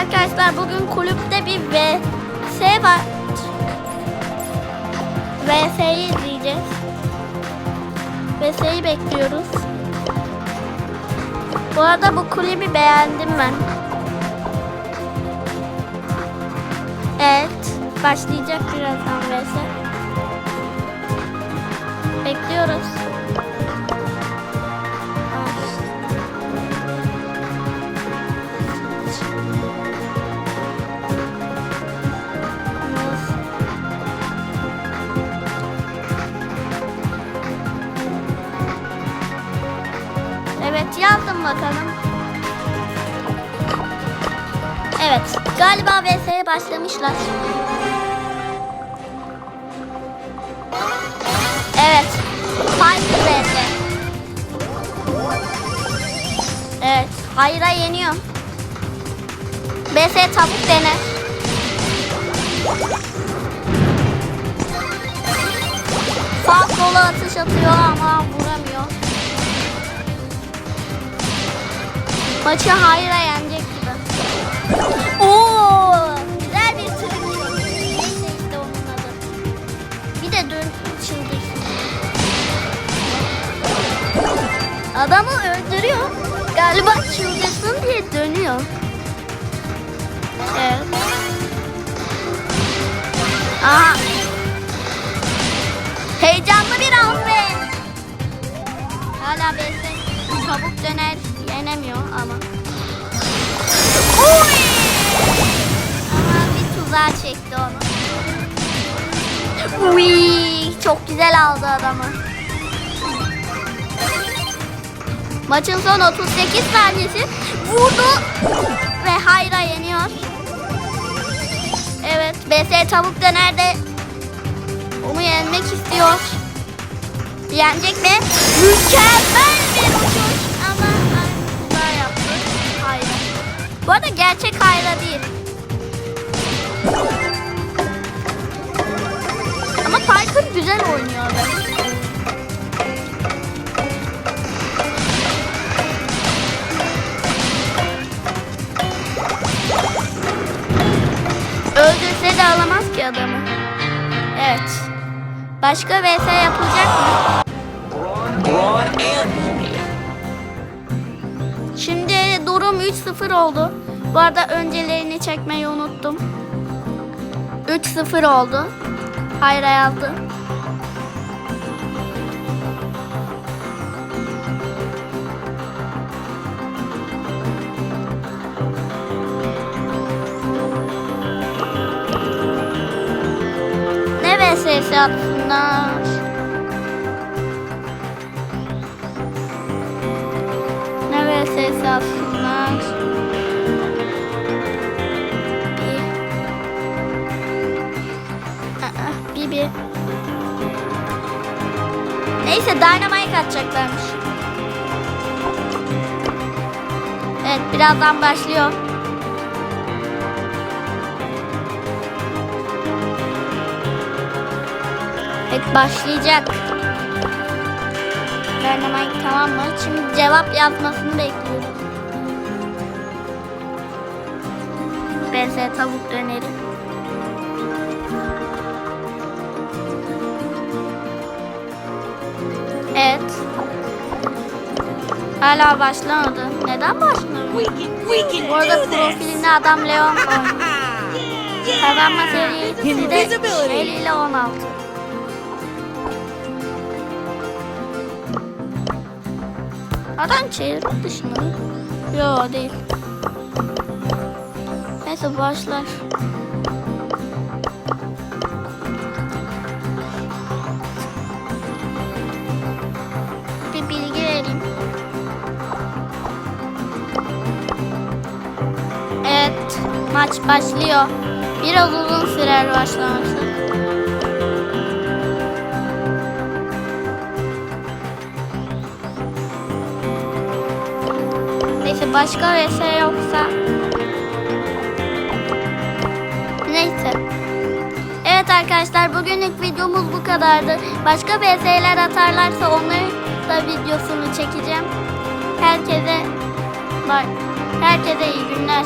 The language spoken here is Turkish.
arkadaşlar bugün kulüpte bir VS var. VS'yi izleyeceğiz. VS'yi bekliyoruz. Bu arada bu kulübü beğendim ben. Evet. Başlayacak birazdan VS. Bekliyoruz. Yazdım bakalım. Evet galiba VS'ye başlamışlar. Evet. Hayır VS. Evet. Hayra yeniyor. BS tavuk dener. Sağ sola atış atıyor ama vuramıyor. Maçı Hayra yenecek gibi. Oo, güzel bir tırk. Neyse işte onun adı. Bir de dön şimdi. Adamı öldürüyor. Galiba çıldırsın diye dönüyor. Evet. Aha. Yenemiyor ama. Oy! Ama bir tuzağa çekti onu. Uy, çok güzel aldı adamı. Maçın son 38 saniyesi vurdu ve Hayra yeniyor. Evet, BS Tavuk Döner de onu yenmek istiyor. Yenecek mi? Mükemmel bir uçuş Bu arada gerçek Hayra değil. Ama Piper güzel oynuyor bence. Öldürse de alamaz ki adamı. Evet. Başka vs yapılacak mı? Şimdi durum 3-0 oldu. Bu arada öncelerini çekmeyi unuttum. 3-0 oldu. Hayra yazdı. Ne vs atsınlar? Ne vs atsınlar? Aa, bir bir. Neyse Dynamite atacaklarmış. Evet birazdan başlıyor. Evet başlayacak. Dynamite tamam mı? Şimdi cevap yazmasını bekliyoruz. BS tavuk döneri. Hala başlamadı. Neden başlamadı? Bu arada profilinde adam Leon oynuyor. Kazanma serisi de Invisibility. Shelly ile 16. Adam çevrim dışında? Yo değil. Neyse başlar. Maç başlıyor. Biraz uzun sürer başlaması. Neyse başka vs yoksa. Neyse. Evet arkadaşlar bugünlük videomuz bu kadardı. Başka vs'ler atarlarsa onların da videosunu çekeceğim. Herkese bye. Herkese iyi günler.